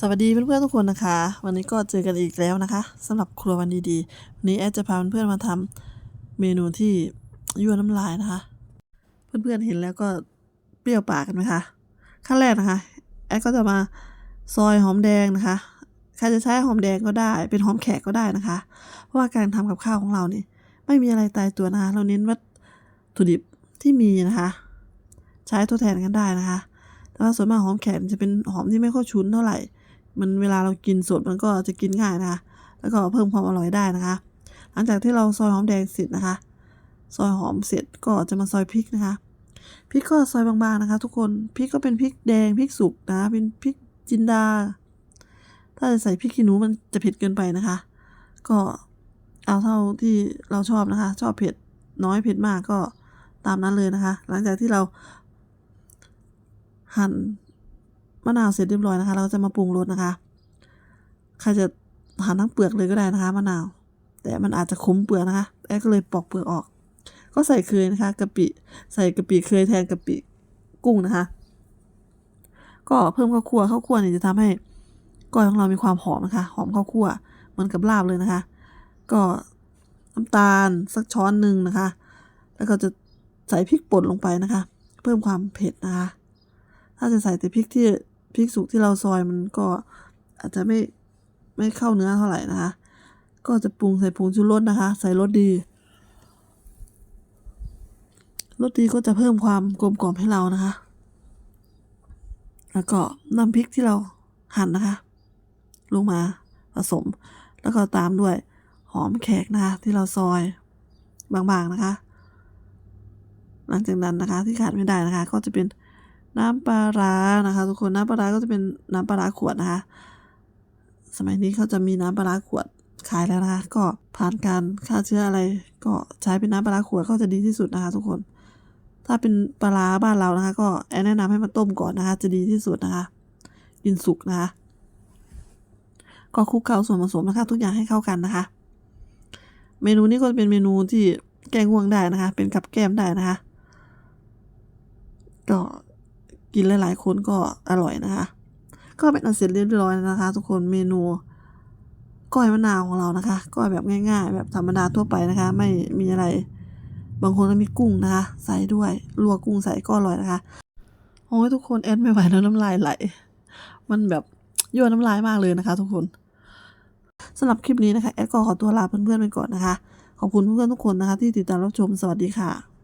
สวัสดีเพื่อนๆทุกคนนะคะ วันนี้ก็เจอกันอีกแล้วนะคะสำหรับครัววันดีๆวันนี้แอดจะพาเพื่อนๆมาทำเมนูที่ยั่วน้ำลายนะคะ เพื่อนๆเห็นแล้วก็เปรี้ยวปากกันไหมคะขั้นแรกนะคะแอดก็จะมาซอยหอมแดงนะคะใครจะใช้หอมแดงก็ได้เป็นหอมแขกก็ได้นะคะ เพราะว่าการทำกับข้าวของเราเนี่ยไม่มีอะไรตายตัวนะคะเราเน้นวัตถุดิบที่มีนะคะ ใช้ทดแทนกันได้นะคะแต่ว่าส่วนมากหอมแขกจะเป็นหอมที่ไม่ค่อยชุนเท่าไหร่ มันเวลาเรากินสดมันก็จะกินง่ายนะคะแล้วก็เพิ่มความอร่อยได้นะคะ หลังจากที่เราซอยหอมแดงเสร็จนะคะ ซอยหอมเสร็จก็จะมาซอยพริกนะคะพริกก็ซอยบางๆนะคะ ทุกคนพริกก็เป็นพริกแดงพริกสุกนะเป็นพริกจินดา ถ้าจะใส่พริกขี้หนูมันจะเผ็ดเกินไปนะคะ ก็เอาเท่าที่เราชอบนะคะ ชอบเผ็ดน้อยเผ็ดมากก็ตามนั้นเลยนะคะ หลังจากที่เราหั่น นาวเสร็จเรียบร้อยนะคะ เราจะมาปรุงรสนะคะใครจะหั่นทั้งเปลือกเลยก็ได้นะคะมะนาว แต่มันอาจจะขมเปลือกนะคะแอดก็เลยปอกเปลือกออก ก็ใส่เคยนะคะกะปิใส่กะปิเคยแทนกะปิกุ้งนะคะ ก็เพิ่มข้าวคั่วข้าวคั่วเนี่ยจะทำให้ก้อยของเรามีความหอมนะคะ หอมข้าวคั่วเหมือนกับลาบเลยนะคะ ก็น้ำตาลสักช้อนหนึ่งนะคะ แล้วก็จะใส่พริกป่นลงไปนะคะ เพิ่มความเผ็ดนะคะ ถ้าจะใส่แต่พริกที่ พริกสุกที่เราซอยมันก็อาจจะไม่ไม่เข้าเนื้อเท่าไหร่นะคะ ก็จะปรุงใส่ผงชูรสนะคะ ใส่รสดีรสดีก็จะเพิ่มความกลมกล่อมให้เรานะคะ แล้วก็น้ำพริกที่เราหั่นนะคะ ลงมาผสม แล้วก็ตามด้วยหอมแขกนะคะ ที่เราซอยบางๆนะคะ หลังจากนั้นนะคะ ที่ขาดไม่ได้นะคะ ก็จะเป็น น้ำปลาร้านะคะ ทุกคนน้ำปลาร้าก็จะเป็นน้ำปลาร้าขวดนะคะ สมัยนี้เขาจะมีน้ำปลาร้าขวดขายแล้วนะคะ ก็ผ่านการฆ่าเชื้ออะไร ก็ใช้เป็นน้ำปลาร้าขวดก็จะดีที่สุดนะคะ ทุกคน ถ้าเป็นปลาร้าบ้านเรานะคะ ก็แนะนำให้มันต้มก่อนนะคะ จะดีที่สุดนะคะ กินสุกนะคะ ก็คลุกเคล้าส่วนผสมนะคะ ทุกอย่างให้เข้ากันนะคะ เมนูนี้ก็จะเป็นเมนูที่แกงง่วงได้นะคะ เป็นกับแก้มได้นะคะ ก็ กินหลายๆคนก็อร่อยนะคะ ก็เป็นอันเสร็จเรียบร้อยนะคะ ทุกคนเมนูก้อยมะนาวของเรานะคะ ก้อยแบบง่าย ๆ แบบธรรมดาทั่วไปนะคะ ไม่มีอะไร บางคนก็มีกุ้งนะคะ ใส่ด้วยลวกกุ้งใส่ก็อร่อยนะคะโอ้ยทุกคนแอดไม่ไหวแล้วน้ำลายไหล มันแบบยั่วน้ำลายมากเลยนะคะ ทุกคนสำหรับคลิปนี้นะคะแอดก็ขอตัวลาเพื่อนๆไปก่อนนะคะ ขอบคุณเพื่อนๆทุกคนนะคะ ที่ติดตามรับชมสวัสดีค่ะ